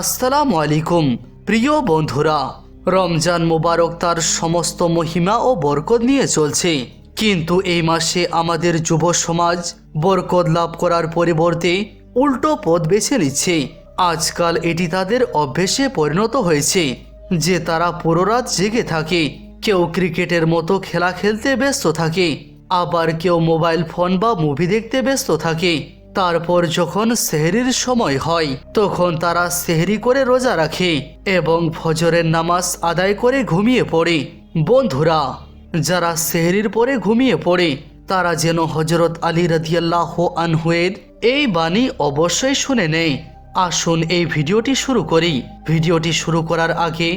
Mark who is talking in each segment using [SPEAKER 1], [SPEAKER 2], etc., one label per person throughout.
[SPEAKER 1] আসসালামু আলাইকুম, প্রিয় বন্ধুরা। রমজান মোবারক তার সমস্ত মহিমা ও বরকত নিয়ে চলছে। কিন্তু এই মাসে আমাদের যুব সমাজ বরকত লাভ করার পরিবর্তে উল্টো পথ বেছে নিচ্ছে। আজকাল এটি তাদের অভ্যেসে পরিণত হয়েছে। যে তারা পুরো রাত জেগে থাকে, কেউ ক্রিকেটের মতো খেলা খেলতে ব্যস্ত থাকে, আবার কেউ মোবাইল ফোন বা মুভি দেখতে ব্যস্ত থাকে। তারপর যখন সেহরির সময় হয়, তখন তারা সেহরি করে রোজা রাখে এবং ফজরের নামাজ আদায় করে ঘুমিয়ে পড়ে। বন্ধুরা, যারা সেহরির পরে ঘুমিয়ে পড়ে, তারা যেন হজরত আলী রাদিয়াল্লাহ আনহুয়ের এই বাণী অবশ্যই শুনে নেয়। আসুন এই ভিডিওটি শুরু করি। ভিডিওটি শুরু করার আগে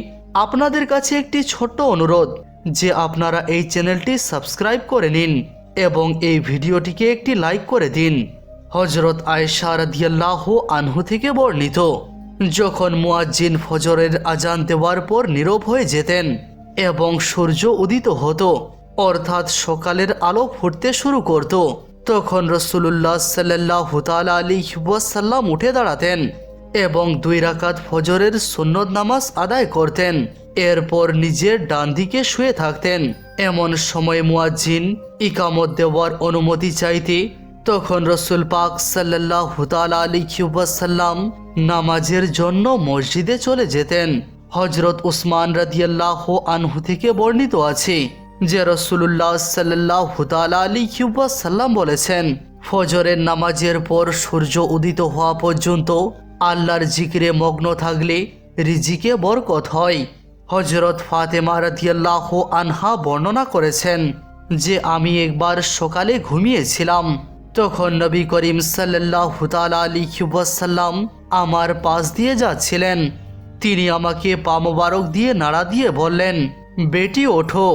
[SPEAKER 1] আপনাদের কাছে একটি ছোট্ট অনুরোধ, যে আপনারা এই চ্যানেলটি সাবস্ক্রাইব করে নিন এবং এই ভিডিওটিকে একটি লাইক করে দিন। হজরত আয়েশা রাদিয়াল্লাহ আনহু থেকে বর্ণিত, যখন মুয়াজ্জিন ফজরের আজান দেওয়ার পর নীরব হয়ে যেতেন এবং সূর্য উদিত হতো, অর্থাৎ সকালের আলো ফুটতে শুরু করত, তখন রসুল্লাহ সাল্লাহ তাল আলী ওয়াসাল্লাম উঠে দাঁড়াতেন এবং দুই রাকাত ফজরের সুন্নত নামাজ আদায় করতেন। এরপর নিজের ডান দিকে শুয়ে থাকতেন। এমন সময় মুয়াজ্জিন ইকামত দেওয়ার অনুমতি চাইতে তখন রসুল পাক সাল্লাহ তাল আলী ওয়াসাল্লাম নামাজের জন্য মসজিদে চলে যেতেন। হজরত উসমান রাদিয়াল্লাহ আনহু থেকে বর্ণিত আছে যে রসুল্লাহ সাল্লাহ আলী সাল্লাম বলেছেন, ফজরের নামাজের পর সূর্য উদিত হওয়া পর্যন্ত আল্লাহর জিকিরে মগ্ন থাকলে রিজিকে বরকত হয়। হজরত ফাতেমা রাদিয়াল্লাহ আনহা বর্ণনা করেছেন যে, আমি একবার সকালে ঘুমিয়েছিলাম। তখন নবী করিম সাল্লাহ আলী সাল্লাম আমার পাশ দিয়ে যাচ্ছিলেন। তিনি আমাকে পা মোবারক দিয়ে নাড়া দিয়ে বললেন, বেটি, ওঠো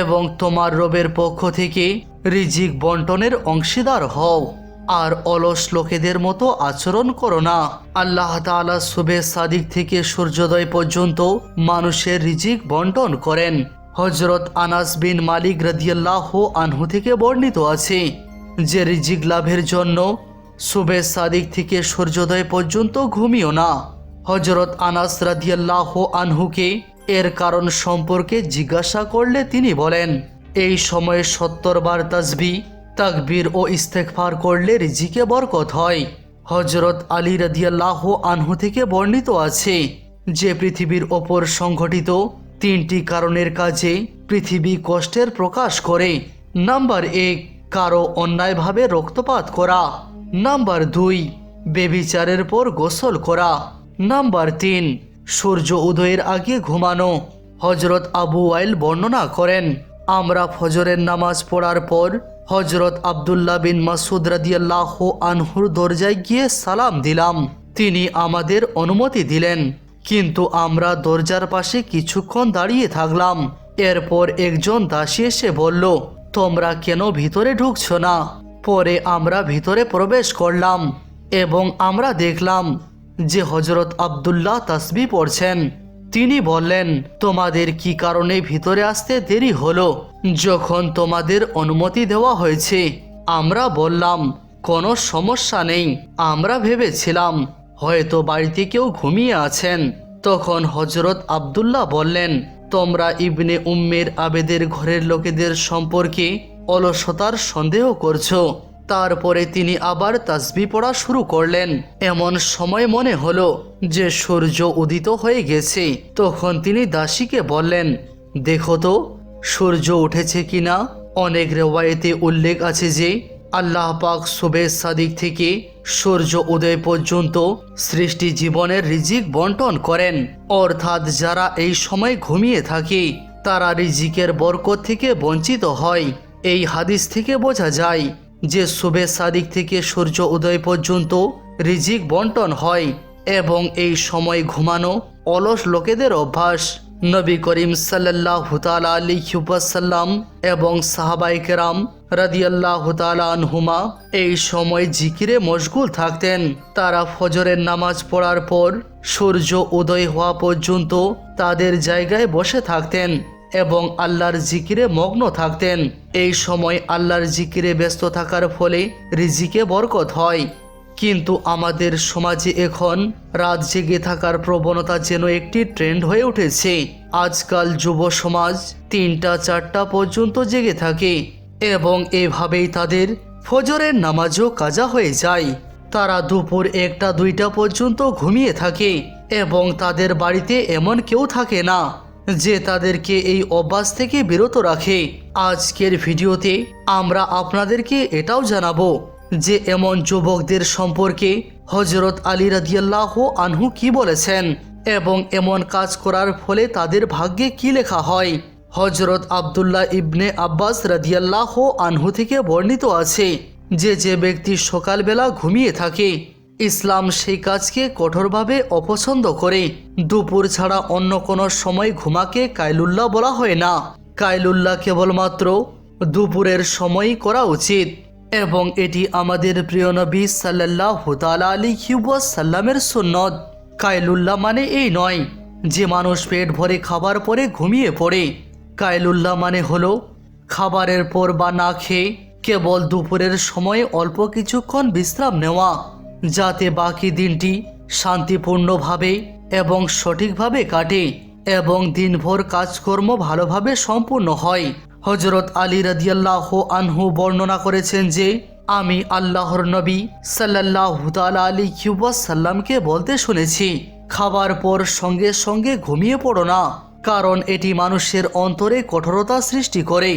[SPEAKER 1] এবং তোমার রবের পক্ষ থেকে রিজিক বন্টনের অংশীদার হও, আর অলস লোকেদের মতো আচরণ করো না। আল্লাহ তাআলা শুভে সাদিক থেকে সূর্যোদয় পর্যন্ত মানুষের রিজিক বন্টন করেন। হজরত আনাস বিন মালিক রাদিয়াল্লাহ আনহু থেকে বর্ণিত আছে। যে রিজিক লাভের জন্য শুভে সাদিক থেকে সূর্যোদয় পর্যন্ত ঘুমিও না। হজরত আনাস রাদিয়াল্লাহ আনহুকে এর কারণ সম্পর্কে জিজ্ঞাসা করলে তিনি বলেন, এই সময়ে সত্তর বার তাজবি তাকবীর ও ইস্তেকফার করলে রিজিকে বরকত হয়। হজরত আলী রাদিয়াল্লাহ আনহু থেকে বর্ণিত আছে যে পৃথিবীর ওপর সংঘটিত তিনটি কারণের কাজে পৃথিবী কষ্টের প্রকাশ করে। নাম্বার এক কারও অন্যায়ভাবে রক্তপাত করা। নাম্বার দুই, বেবিচারের পর গোসল করা। নাম্বার তিন, সূর্য উদয়ের আগে ঘুমানো। হজরত আবু ওয়াইল বর্ণনা করেন, আমরা ফজরের নামাজ পড়ার পর হজরত আবদুল্লাহ বিন মাসুদ রাদিয়াল্লাহ আনহুর দরজায় গিয়ে সালাম দিলাম। তিনি আমাদের অনুমতি দিলেন, কিন্তু আমরা দরজার পাশে কিছুক্ষণ দাঁড়িয়ে থাকলাম। এরপর একজন দাসী এসে বলল তোমরা কেন ভিতরে ঢুকছো না? পরে আমরা ভিতরে প্রবেশ করলাম এবং আমরা দেখলাম যে হজরত আবদুল্লাহ তাসবি পড়ছেন। তিনি বললেন, তোমাদের কি কারণে ভিতরে আসতে দেরি হলো? যখন তোমাদের অনুমতি দেওয়া হয়েছে, আমরা বললাম, কোনো সমস্যা নেই। আমরা ভেবেছিলাম, হয়তো বাড়িতে কেউ ঘুমিয়ে আছেন। তখন হজরত আবদুল্লাহ বললেন তোমরা ইবনে উম্মের আবেদের ঘরের লোকেদের সম্পর্কে অলসতার সন্দেহ করছ। তারপরে তিনি আবার তাসবি পড়া শুরু করলেন। এমন সময় মনে হলো যে সূর্য উদিত হয়ে গেছে। তখন তিনি দাসীকে বললেন, দেখো তো, সূর্য উঠেছে কিনা? অনেক রেওয়ায়েতে উল্লেখ আছে যে আল্লাহ পাক সুবে সাদিক থেকে সূর্য উদয় পর্যন্ত সৃষ্টি জীবনের রিজিক বন্টন করেন। অর্থাৎ যারা এই সময় ঘুমিয়ে থাকে, তারা রিজিকের বরকত থেকে বঞ্চিত হয়। এই হাদিস থেকে বোঝা যায় যে শুভে সাদিক থেকে সূর্য উদয় পর্যন্ত রিজিক বন্টন হয় এবং এই সময় ঘুমানো অলস লোকেদের অভ্যাস। নবী করিম সাল্লাহ আলী সাল্লাম এবং সাহাবাইকেরাম রাদিয়াল্লাহ আনহুমা এই সময় জিকিরে মশগুল থাকতেন। তারা ফজরের নামাজ পড়ার পর সূর্য উদয় হওয়া পর্যন্ত তাদের জায়গায় বসে থাকতেন এবং আল্লাহর জিকিরে মগ্ন থাকতেন। এই সময় আল্লাহর জিকিরে ব্যস্ত থাকার ফলে রিজিকে বরকত হয়। কিন্তু আমাদের সমাজে এখন রাত জেগে থাকার প্রবণতা যেন একটি ট্রেন্ড হয়ে উঠেছে। আজকাল যুব সমাজ তিনটা চারটা পর্যন্ত জেগে থাকে এবং এভাবেই তাদের ফজরের নামাজও কাজা হয়ে যায়। তারা দুপুর একটা, দুইটা পর্যন্ত ঘুমিয়ে থাকে এবং তাদের বাড়িতে এমন কেউ থাকে না যে তাদেরকে এই অভ্যাস থেকে বিরত রাখে। আজকের ভিডিওতে আমরা আপনাদেরকে এটাও জানাব যে এমন যুবকদের সম্পর্কে হজরত আলী রাদিয়াল্লাহ আনহু কি বলেছেন এবং এমন কাজ করার ফলে তাদের ভাগ্যে কি লেখা হয়? হজরত আবদুল্লাহ ইবনে আব্বাস রাদিয়াল্লাহ আনহু থেকে বর্ণিত আছে যে যে ব্যক্তি সকালবেলা ঘুমিয়ে থাকে, ইসলাম সেই কাজকে কঠোরভাবে অপছন্দ করে। দুপুর ছাড়া অন্য কোনো সময় ঘুমাকে কাইলুল্লাহ বলা হয় না। কাইলুল্লাহ কেবলমাত্র দুপুরের সময়ই করা উচিত। এবং এটি আমাদের প্রিয় নবী সাল্লাহ তালা আলী সাল্লামের সুন্নত। কাইলুল্লাহ মানে এই নয় যে মানুষ পেট ভরে খাবার পরে ঘুমিয়ে পড়ে। কাইলুল্লাহ মানে হলো খাবারের পর বা না খেয়ে কেবল দুপুরের সময় অল্প কিছুক্ষণ বিশ্রাম নেওয়া, যাতে বাকি দিনটি শান্তিপূর্ণভাবে এবং সঠিকভাবে কাটে এবং দিনভর কাজকর্ম ভালোভাবে সম্পূর্ণ হয়। হজরত আলী রাদিয়াল্লাহ আনহু বর্ণনা করেছেন যে, আমি আল্লাহর নবী সাল্লাহ আলী সাল্লামকে বলতে শুনেছি, খাবার পর সঙ্গে সঙ্গে ঘুমিয়ে পড়ো না, কারণ এটি মানুষের অন্তরে কঠোরতা সৃষ্টি করে।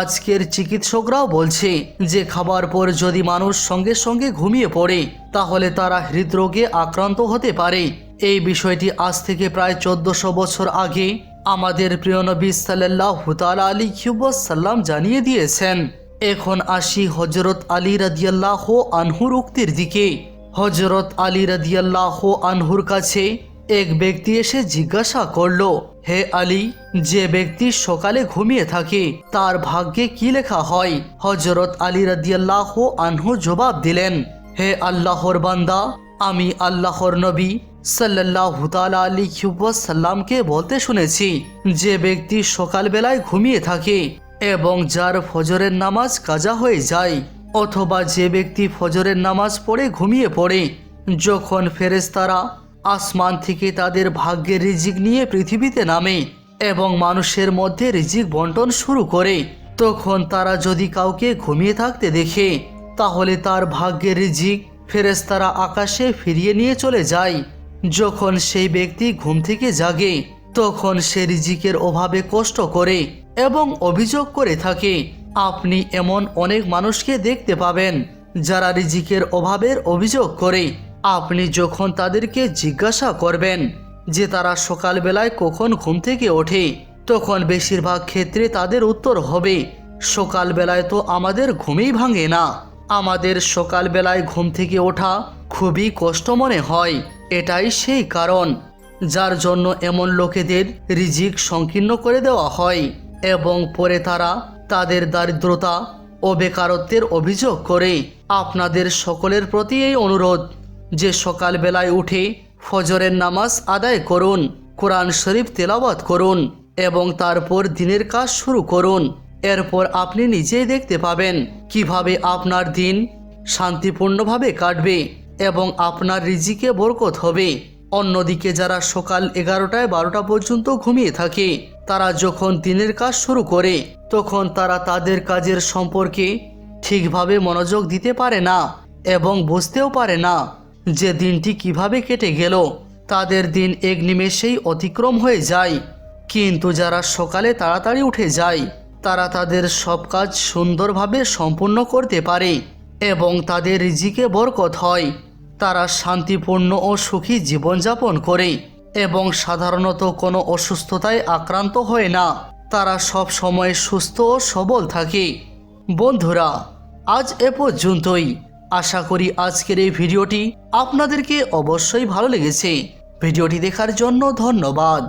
[SPEAKER 1] আজকের চিকিৎসকরাও বলছে, যে খাবার পর যদি মানুষ সঙ্গে সঙ্গে ঘুমিয়ে পড়ে, তাহলে তারা হৃদরোগে আক্রান্ত হতে পারে। এই বিষয়টি আজ থেকে প্রায় চোদ্দশো বছর আগে আমাদের প্রিয় নবী সাল্লাহ আলী সাল্লাম জানিয়ে দিয়েছেন, এখন আসি হজরত আলী রাদিয়াল্লাহ আনহুর উক্তির দিকে। হজরত আলী রাদিয়াল্লাহ আনহুর কাছে এক ব্যক্তি এসে জিজ্ঞাসা করল, হে আলী, যে ব্যক্তি সকালে ঘুমিয়ে থাকে, তার ভাগ্যে কি লেখা হয়? হজরত আলী রাদিয়াল্লাহ আনহু জবাব দিলেন, হে আল্লাহর বান্দা, আমি আল্লাহর নবী সাল্লাহ তালা আলী সাল্লামকে বলতে শুনেছি, যে ব্যক্তি সকালবেলায় ঘুমিয়ে থাকে এবং যার ফজরের নামাজ কাজা হয়ে যায়, অথবা যে ব্যক্তি ফজরের নামাজ পড়ে ঘুমিয়ে পড়ে, যখন ফেরেস্তারা আসমান থেকে তাদের ভাগ্যের রিজিক নিয়ে পৃথিবীতে নামে এবং মানুষের মধ্যে রিজিক বন্টন শুরু করে, তখন তারা যদি কাউকে ঘুমিয়ে থাকতে দেখে, তাহলে তার ভাগ্যের রিজিক ফেরেস্তারা আকাশে ফিরিয়ে নিয়ে চলে যায়। যখন সেই ব্যক্তি ঘুম থেকে জাগে, তখন সে রিজিকের অভাবে কষ্ট করে এবং অভিযোগ করে থাকে, আপনি এমন অনেক মানুষকে দেখতে পাবেন যারা রিজিকের অভাবের অভিযোগ করে। আপনি যখন তাদেরকে জিজ্ঞাসা করবেন যে তারা সকালবেলায় কখন ঘুম থেকে ওঠে, তখন বেশিরভাগ ক্ষেত্রে তাদের উত্তর হবে, সকালবেলায় তো আমাদের ঘুমেই ভাঙে না। আমাদের সকালবেলায় ঘুম থেকে ওঠা খুবই কষ্ট মনে হয়। এটাই সেই কারণ, যার জন্য এমন লোকেদের রিজিক সংকীর্ণ করে দেওয়া হয় এবং পরে তারা তাদের দারিদ্রতা ও বেকারত্বের অভিযোগ করে। আপনাদের সকলের প্রতি এই অনুরোধ, যে সকালবেলায় উঠে ফজরের নামাজ আদায় করুন, কোরআন শরীফ তেলাওয়াত করুন এবং তারপর দিনের কাজ শুরু করুন। এরপর আপনি নিজেই দেখতে পাবেন কীভাবে আপনার দিন শান্তিপূর্ণভাবে কাটবে। এবং আপনার রিজিকে বরকত হবে। অন্যদিকে যারা সকাল এগারোটায় বারোটা পর্যন্ত ঘুমিয়ে থাকে, তারা যখন দিনের কাজ শুরু করে, তখন তারা তাদের কাজের সম্পর্কে ঠিকভাবে মনোযোগ দিতে পারে না এবং বুঝতেও পারে না যে দিনটি কীভাবে কেটে গেল। তাদের দিন এক নিমেষেই অতিক্রম হয়ে যায়। কিন্তু যারা সকালে তাড়াতাড়ি উঠে যায়, তারা তাদের সব কাজ সুন্দরভাবে সম্পূর্ণ করতে পারে এবং তাদের রিজিকে বরকত হয়। তারা শান্তিপূর্ণ ও সুখী জীবনযাপন করে এবং সাধারণত কোনো অসুস্থতায় আক্রান্ত হয় না। তারা সব সময় সুস্থ ও সবল থাকে। বন্ধুরা, আজ এ পর্যন্তই। আশা করি আজকের এই ভিডিওটি আপনাদেরকে অবশ্যই ভালো লেগেছে। ভিডিওটি দেখার জন্য ধন্যবাদ।